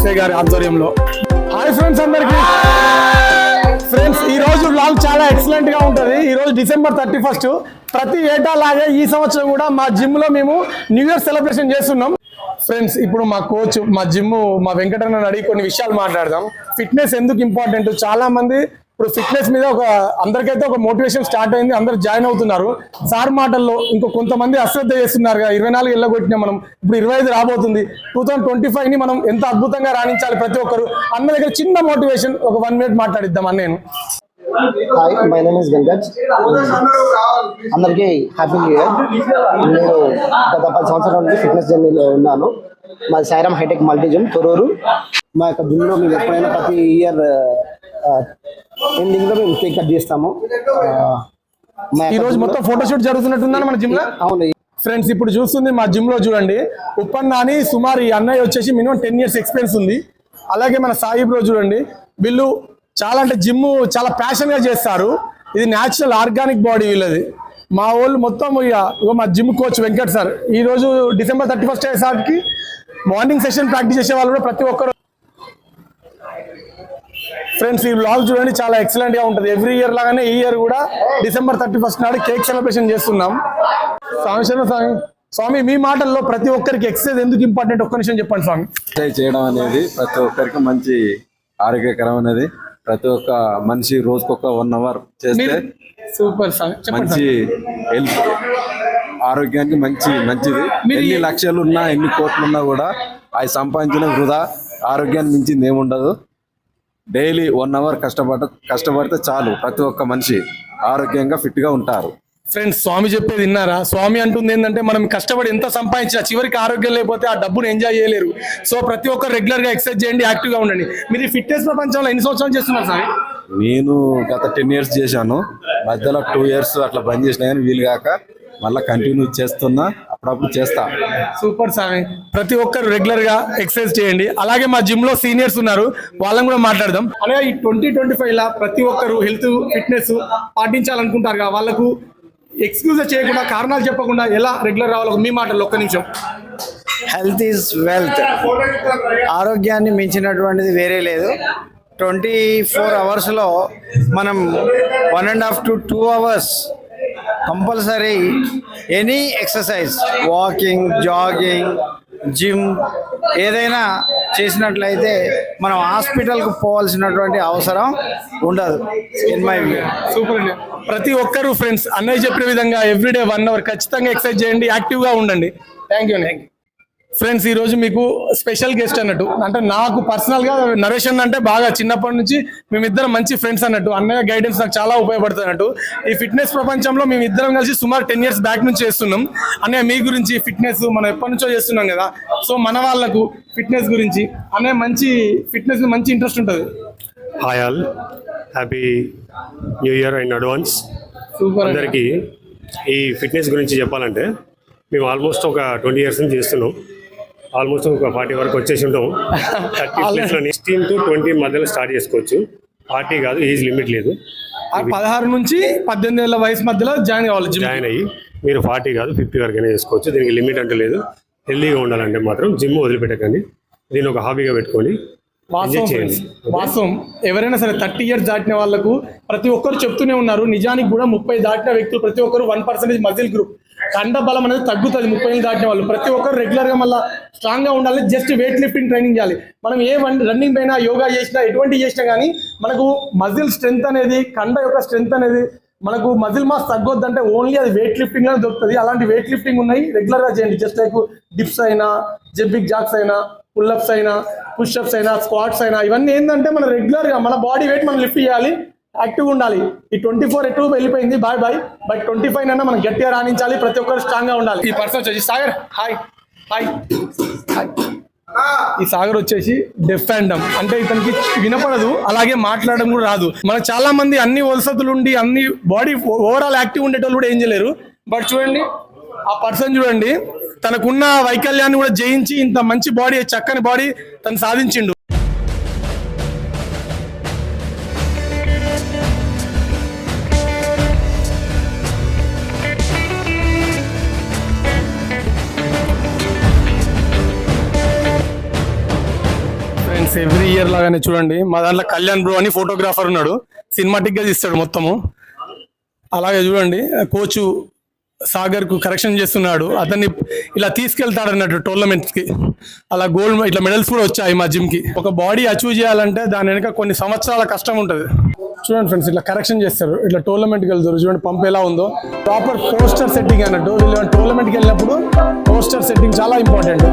SI గారి ఆధ్వర్యంలో. Hi friends అందరికి. ఫ్రెండ్స్ ఈ రోజు బ్లాగ్ చాలా ఎక్సలెంట్గా ఉంటది. ఈ రోజు డిసెంబర్ థర్టీ ఫస్ట్ ప్రతి ఏటా లాగే ఈ సంవత్సరం కూడా మా జిమ్లో మేము న్యూ ఇయర్ సెలబ్రేషన్ చేస్తున్నాం. ఫ్రెండ్స్ ఇప్పుడు మా కోచ్ మా జిమ్ మా వెంకటరణ అడిగి కొన్ని విషయాలు మాట్లాడదాం. ఫిట్నెస్ ఎందుకు ఇంపార్టెంట్ చాలా మంది ఇప్పుడు ఫిట్నెస్ మీద ఒక అందరికైతే ఒక మోటివేషన్ స్టార్ట్ అయింది అందరు జాయిన్ అవుతున్నారు. సార్ మాటల్లో ఇంకో కొంతమంది అశ్రద్ధ చేస్తున్నారు కదా ఇరవై నాలుగు వెళ్ళగొట్టినా మనం ఇప్పుడు ఇరవై ఐదు రాబోతుంది. టూ థౌసండ్ ట్వంటీ ఫైవ్ని మనం ఎంత అద్భుతంగా రాణించాలి ప్రతి ఒక్కరు? అన్న దగ్గర చిన్న మోటివేషన్ ఒక వన్ మినిట్ మాట్లాడిద్దాం అని నేను. Hi my name is Venkat అందరికీ హ్యాపీ న్యూ ఇయర్ నేను గత పది సంవత్సరాల నుండి ఫిట్నెస్ జర్నీలో ఉన్నాను. మా Sairam hitech multi gym Thorrur. మా యొక్క జిమ్లో మేము ఎప్పుడైనా ప్రతి ఇయర్ ఎండింగ్లో మేము కేక్ కట్ చేస్తాము. ఈ రోజు లో- మొత్తం ఫోటోషూట్ జరుగుతున్నట్టుందని మన జిమ్లో? అవును. ఫ్రెండ్స్ ఇప్పుడు చూస్తుంది మా జిమ్లో చూడండి. ఉప్పన్న అని సుమారు ఈ అన్నయ్య వచ్చేసి మినిమం టెన్ ఇయర్స్ ఎక్స్పీరియన్స్ ఉంది. అలాగే మన సాయి బ్రో చూడండి. వీళ్ళు చాలా అంటే జిమ్ చాలా ప్యాషన్గా చేస్తారు. ఇది న్యాచురల్ ఆర్గానిక్ బాడీ వీళ్ళది. మా వాళ్ళు మొత్తం ఇక మా జిమ్ కోచ్ వెంకట్ సార్. ఈ రోజు డిసెంబర్ థర్టీ ఫస్ట్ అయ్యేసరికి మార్నింగ్ సెషన్ ప్రాక్టీస్ చేసే వాళ్ళు కూడా ప్రతి ఒక్కరు ఫ్రెండ్స్ ఈ బ్లాగ్ చూడండి చాలా ఎక్సలెంట్గా ఉంటుంది. ఎవ్రీ ఇయర్ లాగానే ఈ ఇయర్ కూడా డిసెంబర్ థర్టీ ఫస్ట్ నాడు కేక్ సెలబ్రేషన్ చేస్తున్నాం. స్వామి శరణ స్వామి స్వామి మీ మాటల్లో ప్రతి ఒక్కరికి ఎక్సర్సైజ్ ఎందుకు ఇంపార్టెంట్ ఒక్క నిమిషం చెప్పండి స్వామి. ఎక్సర్సైజ్ చేయడం అనేది ప్రతి ఒక్కరికి మంచి ఆరోగ్యకరమైనది ప్రతి ఒక్క మనిషి రోజుకొక వన్ అవర్ చేస్తే సూపర్ మంచి హెల్త్ ఆరోగ్యానికి మంచి మంచిది. ఎన్ని లక్షలు ఉన్నా ఎన్ని కోట్లు ఉన్నా కూడా అవి సంపాదించిన వృధా ఆరోగ్యాన్ని మించింది ఏముండదు. డైలీ వన్ అవర్ కష్టపడ కష్టపడితే చాలు ప్రతి ఒక్క మనిషి ఆరోగ్యంగా ఫిట్గా ఉంటారు. ఫ్రెండ్స్ స్వామి చెప్పేది విన్నారా? స్వామి అంటుంది ఏంటంటే మనం కష్టపడి ఎంత సంపాదించినా చివరికి ఆరోగ్యం లేకపోతే ఆ డబ్బును ఎంజాయ్ చేయలేరు. సో ప్రతి ఒక్కరు రెగ్యులర్గా ఎక్సర్సైజ్ చేయండి యాక్టివ్గా ఉండండి. మీరు ఈ ఫిట్నెస్ ప్రపంచంలో ఎన్ని సంవత్సరాలు చేస్తున్నారు స్వామి? నేను గత టెన్ ఇయర్స్ చేశాను. మధ్యలో టూ ఇయర్స్ అట్లా బంద్ చేసిన కానీ వీలు కాక మళ్ళీ కంటిన్యూ చేస్తున్నా. అప్పుడప్పుడు చేస్తా. సూపర్ స్వామి ప్రతి ఒక్కరు రెగ్యులర్గా ఎక్సర్సైజ్ చేయండి. అలాగే మా జిమ్లో సీనియర్స్ ఉన్నారు. వాళ్ళని కూడా మాట్లాడదాం. అలాగే ఈ ట్వంటీ ట్వంటీ ఫైవ్ లా ప్రతి ఒక్కరు హెల్త్ ఫిట్నెస్ పాటించాలనుకుంటారు వాళ్ళకు ఎక్స్క్యూజ్ చేయకుండా కారణాలు చెప్పకుండా ఎలా రెగ్యులర్ రావాలో మీ మాటల్లో ఒక్క నిమిషం. హెల్త్ ఈజ్ వెల్త్ ఆరోగ్యాన్ని మించినటువంటిది వేరే లేదు. ట్వంటీ ఫోర్ అవర్స్లో మనం one and half to two hours compulsory any exercise walking jogging gym ఏదైనా చేసినట్లయితే మనం హాస్పిటల్కి పోవాల్సినటువంటి అవసరం ఉండదు ఇన్ మై వ్యూ సూపర్ ప్రతి ఒక్కరు ఫ్రెండ్స్ అన్నయ్య చెప్పిన విధంగా ఎవ్రీడే వన్ అవర్ ఖచ్చితంగా ఎక్సర్సైజ్ చేయండి యాక్టివ్గా ఉండండి. Thank you thank you friends ఈ రోజు మీకు స్పెషల్ గెస్ట్ అన్నట్టు అంటే నాకు పర్సనల్గా నరేష్ అన్న అంటే బాగా చిన్నప్పటి నుంచి మేమిద్దరం మంచి ఫ్రెండ్స్ అన్నట్టు అన్నయ్య గైడెన్స్ నాకు చాలా ఉపయోగపడుతున్నట్టు ఈ ఫిట్నెస్ ప్రపంచంలో మేము ఇద్దరం కలిసి సుమారు టెన్ ఇయర్స్ బ్యాక్ నుంచి చేస్తున్నాం. అన్నయ్య మీ గురించి ఫిట్నెస్ మనం ఎప్పటి నుంచో చేస్తున్నాం కదా. సో మన వాళ్ళకు ఫిట్నెస్ గురించి అన్నయ్య మంచి ఫిట్నెస్ మంచి ఇంట్రెస్ట్ ఉంటుంది. Hi all happy new year in advance super అందరికీ ఈ ఫిట్నెస్ గురించి చెప్పాలంటే మేము ఆల్మోస్ట్ ఒక ట్వంటీ ఇయర్స్ నుంచి చేస్తున్నాం. ఆల్మోస్ట్ ఒక ఫార్టీ వరకు వచ్చేసి ఉంటాం. థర్టీ ప్లస్లో సిక్స్టీన్ టు ట్వంటీ మధ్యలో స్టార్ట్ చేసుకోవచ్చు. ఫార్టీ కాదు ఏజ్ లిమిట్ లేదు. పదహారు నుంచి పద్దెనిమిది ఏళ్ళ వయసు మధ్యలో జాయిన్ కావాలి జాయిన్ అయ్యి మీరు ఫార్టీ కాదు ఫిఫ్టీ వరకైనా చేసుకోవచ్చు. దీనికి లిమిట్ అంటూ లేదు. హెల్దీగా ఉండాలంటే మాత్రం జిమ్ వదిలిపెట్టకండి. దీన్ని ఒక హాబీగా పెట్టుకొని వాస్తవం వాస్తవం. ఎవరైనా సరే థర్టీ ఇయర్స్ దాటిన వాళ్ళకు ప్రతి ఒక్కరు చెప్తూనే ఉన్నారు. నిజానికి కూడా ముప్పై దాటిన వ్యక్తులు ప్రతి ఒక్కరు వన్ పర్సెంటేజ్ మజిల్ గ్రూప్. కండ బలం అనేది తగ్గుతుంది. ముప్పై ఏళ్ళు దాటిన వాళ్ళు. ప్రతి ఒక్కరు రెగ్యులర్గా మళ్ళీ స్ట్రాంగ్గా ఉండాలి. జస్ట్ వెయిట్ లిఫ్టింగ్ ట్రైనింగ్ చేయాలి. మనం ఏ రన్నింగ్ పైన యోగా చేసినా ఎటువంటి చేసినా కానీ మనకు మజిల్ స్ట్రెంత్ అనేది కండ యొక్క స్ట్రెంత్ అనేది మనకు మజిల్ మాస్ తగ్గొద్దంటే ఓన్లీ అది వెయిట్ లిఫ్టింగ్ దొరుకుతుంది. అలాంటి వెయిట్ లిఫ్టింగ్ ఉన్నాయి. రెగ్యులర్గా చేయండి. జస్ట్ లైక్ డిప్స్ అయినా జెబ్బిక్ జాక్స్ అయినా పుల్అప్స్ అయినా పుష్అప్స్ అయినా స్క్వాట్స్ అయినా ఇవన్నీ ఏంటంటే మనం రెగ్యులర్గా మన బాడీ వెయిట్ మనం లిఫ్ట్ చేయాలి. యాక్టివ్ ఉండాలి. ఈ ట్వంటీ ఫోర్ ఎటు వెళ్ళిపోయింది bye bye. But twenty five అయినా మనం గట్టిగా రాణించాలి ప్రతి ఒక్కరు స్ట్రాంగ్గా ఉండాలి. ఈ పర్సన్ వచ్చేసి సాగర్. హాయ్ హాయ్ హాయ్ ఈ సాగర్ వచ్చేసి డెఫ్ అండ్ డమ్ అంటే ఇతనికి వినపడదు అలాగే మాట్లాడడం కూడా రాదు. మనకు చాలా మంది అన్ని వలసతులు ఉండి అన్ని బాడీ ఓవరాల్ యాక్టివ్ ఉండేటోళ్ళు కూడా ఏం చేయలేరు. బట్ చూడండి ఆ పర్సన్ చూడండి తనకున్న వైకల్యాన్ని కూడా జయించి ఇంత మంచి బాడీ చక్కని బాడీ తను సాధించిండు. ఇయర్ లాగానే చూడండి. మా దాంట్లో కళ్యాణ్ బ్రో అని ఫోటోగ్రాఫర్ ఉన్నాడు. సినిమాటిక్గా తీస్తాడు మొత్తము. అలాగే చూడండి. కోచ్ సాగర్కు కరెక్షన్ చేస్తున్నాడు. అతన్ని ఇలా తీసుకెళ్తాడు అన్నట్టు టోర్నమెంట్స్కి. అలా గోల్డ్ ఇట్లా మెడల్స్ కూడా వచ్చాయి మా జిమ్కి. ఒక బాడీ అచీవ్ చేయాలంటే దాని వెనుక కొన్ని సంవత్సరాల కష్టం ఉంటుంది. చూడండి ఫ్రెండ్స్ ఇట్లా కరెక్షన్ చేస్తారు. ఇట్లా టోర్నమెంట్కి వెళ్తారు. చూడండి పంప్ ఎలా ఉందో. ప్రాపర్ పోస్టర్ సెట్టింగ్ అన్నట్టు. వీళ్ళు టోర్నమెంట్కి వెళ్ళినప్పుడు పోస్టర్ సెట్టింగ్ చాలా ఇంపార్టెంట్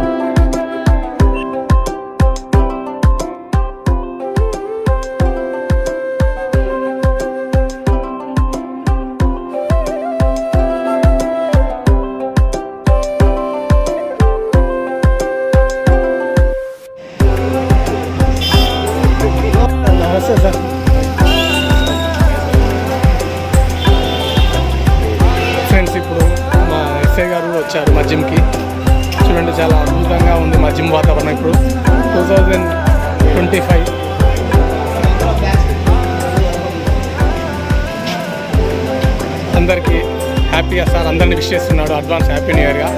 వచ్చారు మా జిమ్కి చూడండి చాలా అద్భుతంగా ఉంది మా జిమ్ వాతావరణం ఇప్పుడు. టూ థౌజండ్ ట్వంటీ ఫైవ్ అందరికీ హ్యాపీగా సార్ అందరిని విష్ చేస్తున్నాడు అడ్వాన్స్ హ్యాపీ న్యూ ఇయర్గా.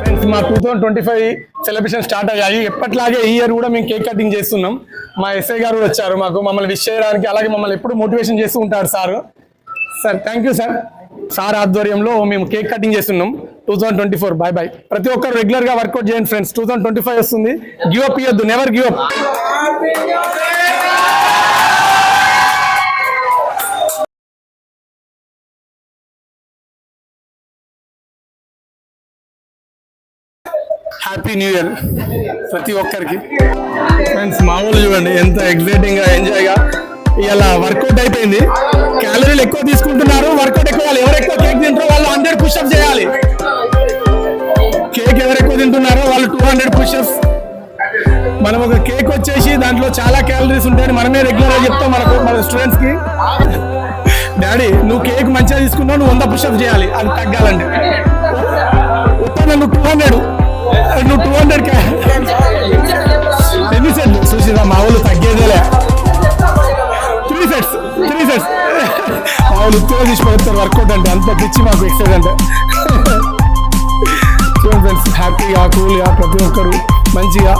ఫ్రెండ్స్ మా two thousand twenty five celebration start అయ్యాయి. ఎప్పట్లాగే ఈ ఇయర్ కూడా మేము కేక్ కటింగ్ చేస్తున్నాం. మా ఎస్ఐ గారు వచ్చారు మాకు. మమ్మల్ని విష్ చేయడానికి అలాగే మమ్మల్ని ఎప్పుడు మోటివేషన్ చేస్తూ ఉంటారు sir. Sir thank you sir. Sir ఆధ్వర్యంలో మేము కేక్ కటింగ్ చేస్తున్నాం. Two thousand twenty four bye bye ప్రతి ఒక్కరు రెగ్యులర్గా వర్కౌట్ చేయండి friends two thousand twenty five వస్తుంది. గివ్ అప్ ఇవ్వద్దు never give up happy new year ప్రతి ఒక్కరికి. ఫ్రెండ్స్ మామూలు చూడండి ఎంత ఎగ్జైటింగ్గా ఎంజాయ్గా. ఇలా వర్కౌట్ అయిపోయింది. క్యాలరీలు ఎక్కువ తీసుకుంటున్నారు వర్కౌట్ ఎక్కువ వాళ్ళు ఎవరు ఎక్కువ కేక్ తింటారో వాళ్ళు హండ్రెడ్ పుషప్ చేయాలి. పుషప్స్ మనం ఒక కేక్ వచ్చేసి దాంట్లో చాలా క్యాలరీస్ ఉంటాయని మనమే రెగ్యులర్గా చెప్తాం మనకు మన స్టూడెంట్స్కి. డాడీ నువ్వు కేక్ మంచిగా తీసుకున్నావు నువ్వు వంద పుషప్ చేయాలి. అది తగ్గాలండి ఉత్తమ నువ్వు టూ హండ్రెడ్ నువ్వు టూ హండ్రెడ్ ఎన్ని సెట్లు చూసిరా మా వాళ్ళు తగ్గేదేలే. త్రీ సెట్స్ త్రీ సెట్స్ మా వాళ్ళు ఉత్తగా తీసి వర్కౌట్ అంటే. అంత పిచ్చి మాకు ఎక్సైజ్ అంటే. ఫ్రెండ్స్ హ్యాపీగా కూల్గా ప్రతి ఒక్కరు. మంచిగా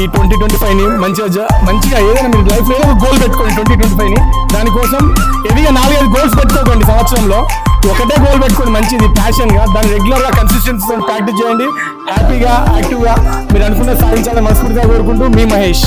ఈ ట్వంటీ ట్వంటీ ఫైవ్ని మంచిగా మంచిగా ఏదైనా మీరు లైఫ్లో ఏదో గోల్ పెట్టుకోండి ట్వంటీ ట్వంటీ ఫైవ్ని. దానికోసం ఏదైనా నాలుగైదు గోల్స్ పెట్టుకోకండి సంవత్సరంలో. ఒకటే గోల్ పెట్టుకోండి మంచిది ప్యాషన్గా దాన్ని రెగ్యులర్గా కన్సిస్టెన్సీతో ప్రాక్టీస్ చేయండి. హ్యాపీగా యాక్టివ్గా మీరు అనుకున్న సాధించాలని మనస్ఫూర్తిగా కోరుకుంటూ మీ మహేష్.